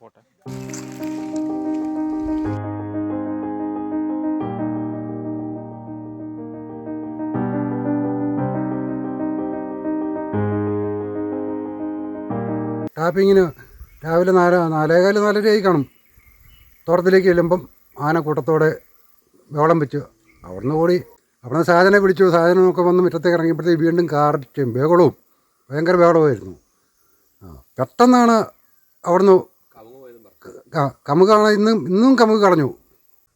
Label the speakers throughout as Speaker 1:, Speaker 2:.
Speaker 1: പോട്ടെ.
Speaker 2: ടാപ്പിങ്ങിന് രാവിലെ നാല നാലേകാൽ നാലരയായി കാണും. തോട്ടത്തിലേക്ക് ചെല്ലുമ്പം ആന കൂട്ടത്തോടെ ബഹളം വെച്ചു അവിടുന്ന് ഓടി. അവിടുന്ന് സാധനം പിടിച്ചു. സാധനമൊക്കെ വന്ന് മുറ്റത്തേക്ക് ഇറങ്ങിയപ്പോഴത്തേക്ക് വീണ്ടും കാറ്റും ബഹളവും ഭയങ്കര ബഹളമായിരുന്നു. പെട്ടെന്നാണ് അവിടുന്ന് ക- കമുകാണ് ഇന്നും ഇന്നും കമുക് കളഞ്ഞു.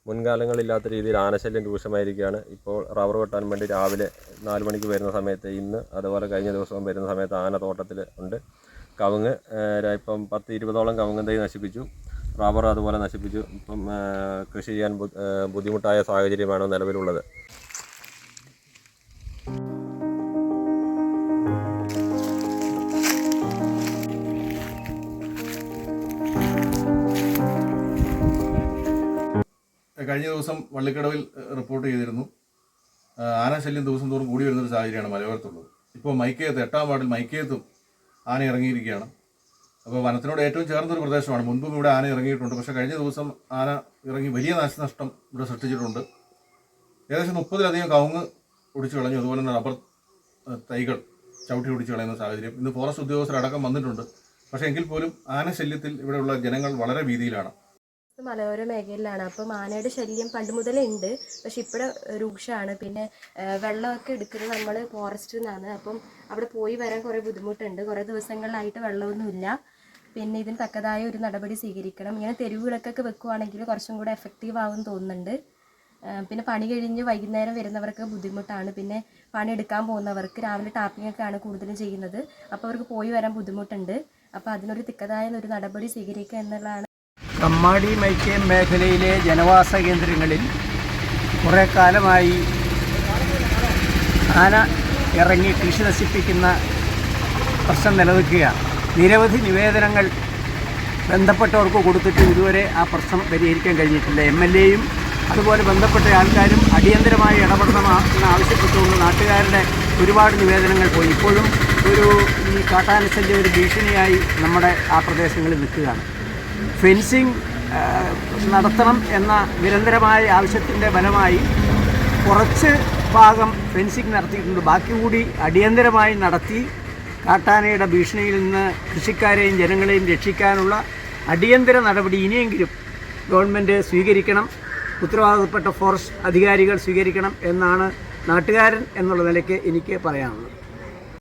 Speaker 3: മുൻകാലങ്ങളില്ലാത്ത രീതിയിൽ ആനശല്യം രൂക്ഷമായിരിക്കുകയാണ്. ഇപ്പോൾ റബ്ബർ വെട്ടാൻ വേണ്ടി രാവിലെ നാല് മണിക്ക് വരുന്ന സമയത്ത് ഇന്ന് അതുപോലെ കഴിഞ്ഞ ദിവസവും വരുന്ന സമയത്ത് ആന തോട്ടത്തിൽ ഉണ്ട്. കവുങ്ങ് ഇപ്പം പത്ത് ഇരുപതോളം കവുങ്ങ് തൈ നശിപ്പിച്ചു. റബ്ബർ അതുപോലെ നശിപ്പിച്ചു. ഇപ്പം കൃഷി ചെയ്യാൻ ബുദ്ധിമുട്ടായ സാഹചര്യമാണ് നിലവിലുള്ളത്.
Speaker 4: കഴിഞ്ഞ ദിവസം വള്ളിക്കടവിൽ റിപ്പോർട്ട് ചെയ്തിരുന്നു. ആന ആനശല്യം ദിവസം തോറും കൂടി വരുന്നൊരു സാഹചര്യമാണ് മലയോരത്തുള്ളത്. ഇപ്പോൾ മൈക്കയത്ത് എട്ടാം വാർഡിൽ മൈക്കയത്തും ആന ഇറങ്ങിയിരിക്കുകയാണ്. അപ്പോൾ വനത്തിനോട് ഏറ്റവും ചേർന്നൊരു പ്രദേശമാണ്. മുൻപും ഇവിടെ ആന ഇറങ്ങിയിട്ടുണ്ട്. പക്ഷേ കഴിഞ്ഞ ദിവസം ആന ഇറങ്ങി വലിയ നാശനഷ്ടം ഇവിടെ സൃഷ്ടിച്ചിട്ടുണ്ട്. ഏകദേശം മുപ്പതിലധികം കവുങ്ങ് ഒടിച്ചു കളഞ്ഞു. അതുപോലെ തന്നെ റബ്ബർ തൈകൾ ചവിട്ടി ഒടിച്ചു കളയുന്ന സാഹചര്യം. ഇന്ന് ഫോറസ്റ്റ് ഉദ്യോഗസ്ഥരടക്കം വന്നിട്ടുണ്ട്. പക്ഷേ എങ്കിൽ പോലും ആനശല്യത്തിൽ ഇവിടെയുള്ള ജനങ്ങൾ വളരെ ഭീതിയിലാണ്.
Speaker 5: മലയോര മേഖലയിലാണ്. അപ്പോൾ ആനയുടെ ശല്യം പണ്ട് മുതലേ ഉണ്ട് പക്ഷെ ഇപ്പോഴും രൂക്ഷമാണ് പിന്നെ വെള്ളമൊക്കെ എടുക്കുന്നത് നമ്മൾ ഫോറസ്റ്റിൽ നിന്നാണ് അപ്പം അവിടെ പോയി വരാൻ കുറേ ബുദ്ധിമുട്ടുണ്ട്. കുറേ ദിവസങ്ങളിലായിട്ട് വെള്ളമൊന്നുമില്ല. പിന്നെ ഇതിന് തക്കതായ ഒരു നടപടി സ്വീകരിക്കണം. ഇങ്ങനെ തെരുവുകളൊക്കെ വെക്കുവാണെങ്കിൽ കുറച്ചും കൂടെ എഫക്റ്റീവ് ആവും തോന്നുന്നുണ്ട്. പിന്നെ പണി കഴിഞ്ഞ് വൈകുന്നേരം വരുന്നവർക്ക് ബുദ്ധിമുട്ടാണ്. പിന്നെ പണി എടുക്കാൻ പോകുന്നവർക്ക് രാവിലെ ടാപ്പിംഗ് ഒക്കെ ആണ് കൂടുതലും ചെയ്യുന്നത്. അപ്പോൾ അവർക്ക് പോയി വരാൻ ബുദ്ധിമുട്ടുണ്ട്. അപ്പോൾ അതിനൊരു തിക്കതായ ഒരു നടപടി സ്വീകരിക്കുക എന്നുള്ളതാണ്
Speaker 6: കമ്മാടി മൈക്കേം മേഖലയിലെ ജനവാസ കേന്ദ്രങ്ങളിൽ കുറേ കാലമായി ആന ഇറങ്ങി കൃഷി നശിപ്പിക്കുന്ന പ്രശ്നം നിലനിൽക്കുകയാണ്. നിരവധി നിവേദനങ്ങൾ ബന്ധപ്പെട്ടവർക്ക് കൊടുത്തിട്ട് ഇതുവരെ ആ പ്രശ്നം പരിഹരിക്കാൻ കഴിഞ്ഞിട്ടില്ല. എം എൽ എയും അതുപോലെ ബന്ധപ്പെട്ട ആൾക്കാരും അടിയന്തരമായി ഇടപെടണമെന്ന് ആവശ്യപ്പെട്ടുകൊണ്ട് നാട്ടുകാരുടെ ഒരുപാട് നിവേദനങ്ങൾ പോയി. ഇപ്പോഴും ഒരു ഈ കാട്ടാനശല്യം ഒരു ഭീഷണിയായി നമ്മുടെ ആ പ്രദേശങ്ങളിൽ നിൽക്കുകയാണ്. ഫെൻസിങ് ആ, നടത്തണം എന്ന നിരന്തരമായ ആവശ്യത്തിന്റെ ഫലമായി കുറച്ച് ഭാഗം ഫെൻസിങ് നടത്തിയിട്ടുണ്ട്. ബാക്കി കൂടി അടിയന്തരമായി നടത്തി കാട്ടാനയുടെ ഭീഷണിയിൽ നിന്ന് കൃഷിക്കാരെയും ജനങ്ങളെയും രക്ഷിക്കാനുള്ള അടിയന്തര നടപടി ഇനിയെങ്കിലും ഗവൺമെന്റ് സ്വീകരിക്കണം. ഉത്തരവാദിത്തപ്പെട്ട ഫോറസ്റ്റ് അധികാരികൾ സ്വീകരിക്കണം എന്നാണ് നാട്ടുകാരൻ എന്നുള്ള നിലയ്ക്ക് എനിക്ക് പറയാനുള്ളത്.